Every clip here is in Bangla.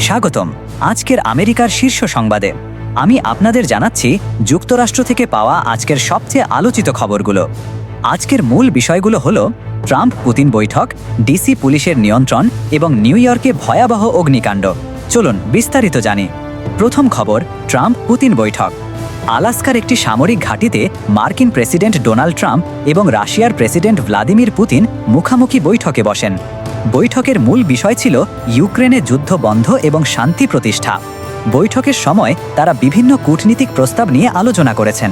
স্বাগতম। আজকের আমেরিকার শীর্ষ সংবাদে। আমি আপনাদের জানাচ্ছি, যুক্তরাষ্ট্র থেকে পাওয়া আজকের সবচেয়ে আলোচিত খবরগুলো। আজকের মূল বিষয়গুলো হল, ট্রাম্প পুতিন বৈঠক, ডিসি পুলিশের নিয়ন্ত্রণ এবং নিউ ইয়র্কে ভয়াবহ অগ্নিকাণ্ড। চলুন বিস্তারিত জানি। প্রথম খবর, ট্রাম্প পুতিন বৈঠক। আলাস্কার একটি সামরিক ঘাঁটিতে মার্কিন প্রেসিডেন্ট ডোনাল্ড ট্রাম্প এবং রাশিয়ার প্রেসিডেন্ট ভ্লাদিমির পুতিন মুখামুখি বৈঠকে বসেন। বৈঠকের মূল বিষয় ছিল ইউক্রেনে যুদ্ধ বন্ধ এবং শান্তি প্রতিষ্ঠা। বৈঠকের সময় তারা বিভিন্ন কূটনীতিক প্রস্তাব নিয়ে আলোচনা করেছেন।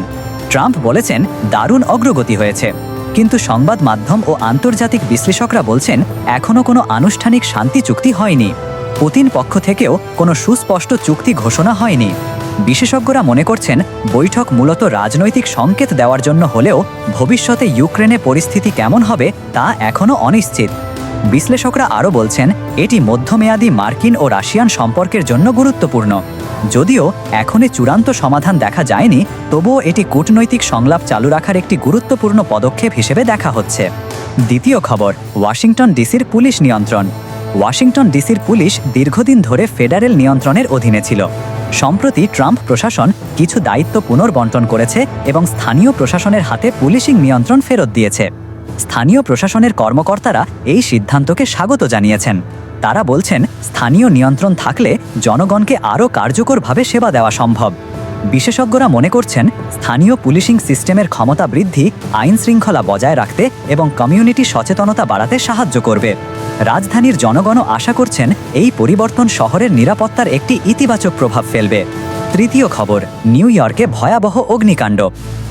ট্রাম্প বলেছেন, দারুণ অগ্রগতি হয়েছে। কিন্তু সংবাদ মাধ্যম ও আন্তর্জাতিক বিশ্লেষকরা বলছেন এখনও কোনো আনুষ্ঠানিক শান্তি চুক্তি হয়নি। পুতিন পক্ষ থেকেও কোনো সুস্পষ্ট চুক্তি ঘোষণা হয়নি। বিশেষজ্ঞরা মনে করছেন, বৈঠক মূলত রাজনৈতিক সংকেত দেওয়ার জন্য হলেও ভবিষ্যতে ইউক্রেনে পরিস্থিতি কেমন হবে তা এখনও অনিশ্চিত। বিশ্লেষকরা আরও বলছেন, এটি মধ্যমেয়াদী মার্কিন ও রাশিয়ান সম্পর্কের জন্য গুরুত্বপূর্ণ। যদিও এখনই চূড়ান্ত সমাধান দেখা যায়নি, তবুও এটি কূটনৈতিক সংলাপ চালু রাখার একটি গুরুত্বপূর্ণ পদক্ষেপ হিসেবে দেখা হচ্ছে। দ্বিতীয় খবর, ওয়াশিংটন ডিসির পুলিশ নিয়ন্ত্রণ। ওয়াশিংটন ডিসির পুলিশ দীর্ঘদিন ধরে ফেডারেল নিয়ন্ত্রণের অধীনে ছিল। সম্প্রতি ট্রাম্প প্রশাসন কিছু দায়িত্ব পুনর্বন্টন করেছে এবং স্থানীয় প্রশাসনের হাতে পুলিশিং নিয়ন্ত্রণ ফেরত দিয়েছে। স্থানীয় প্রশাসনের কর্মকর্তারা এই সিদ্ধান্তকে স্বাগত জানিয়েছেন। তারা বলছেন, স্থানীয় নিয়ন্ত্রণ থাকলে জনগণকে আরও কার্যকরভাবে সেবা দেওয়া সম্ভব। বিশেষজ্ঞরা মনে করছেন, স্থানীয় পুলিশিং সিস্টেমের ক্ষমতা বৃদ্ধি আইন শৃঙ্খলা বজায় রাখতে এবং কমিউনিটি সচেতনতা বাড়াতে সাহায্য করবে। রাজধানীর জনগণও আশা করছেন, এই পরিবর্তন শহরের নিরাপত্তার একটি ইতিবাচক প্রভাব ফেলবে। তৃতীয় খবর, নিউ ইয়র্কে ভয়াবহ অগ্নিকাণ্ড।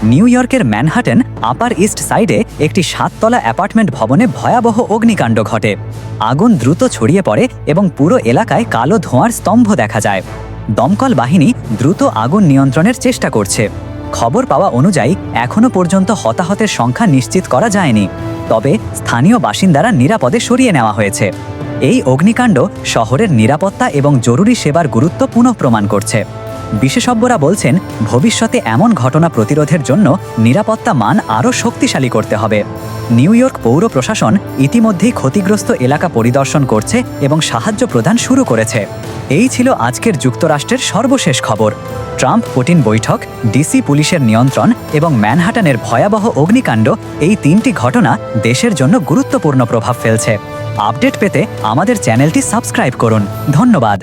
নিউ ইয়র্কের ম্যানহাটেন আপার ইস্ট সাইডে একটি সাততলা অ্যাপার্টমেন্ট ভবনে ভয়াবহ অগ্নিকাণ্ড ঘটে। আগুন দ্রুত ছড়িয়ে পড়ে এবং পুরো এলাকায় কালো ধোঁয়ার স্তম্ভ দেখা যায়। দমকল বাহিনী দ্রুত আগুন নিয়ন্ত্রণের চেষ্টা করছে। খবর পাওয়া অনুযায়ী, এখনও পর্যন্ত হতাহতের সংখ্যা নিশ্চিত করা যায়নি। তবে স্থানীয় বাসিন্দারা নিরাপদে সরিয়ে নেওয়া হয়েছে। এই অগ্নিকাণ্ড শহরের নিরাপত্তা এবং জরুরি সেবার গুরুত্ব পুনঃপ্রমাণ করছে। বিশেষজ্ঞরা বলছেন, ভবিষ্যতে এমন ঘটনা প্রতিরোধের জন্য নিরাপত্তা মান আরও শক্তিশালী করতে হবে। নিউ ইয়র্ক পৌর প্রশাসন ইতিমধ্যেই ক্ষতিগ্রস্ত এলাকা পরিদর্শন করছে এবং সাহায্য প্রদান শুরু করেছে। এই ছিল আজকের যুক্তরাষ্ট্রের সর্বশেষ খবর। ট্রাম্প পুটিন বৈঠক, ডিসি পুলিশের নিয়ন্ত্রণ এবং ম্যানহাটানের ভয়াবহ অগ্নিকাণ্ড এই তিনটি ঘটনা দেশের জন্য গুরুত্বপূর্ণ প্রভাব ফেলছে। আপডেট পেতে আমাদের চ্যানেলটি সাবস্ক্রাইব করুন। ধন্যবাদ।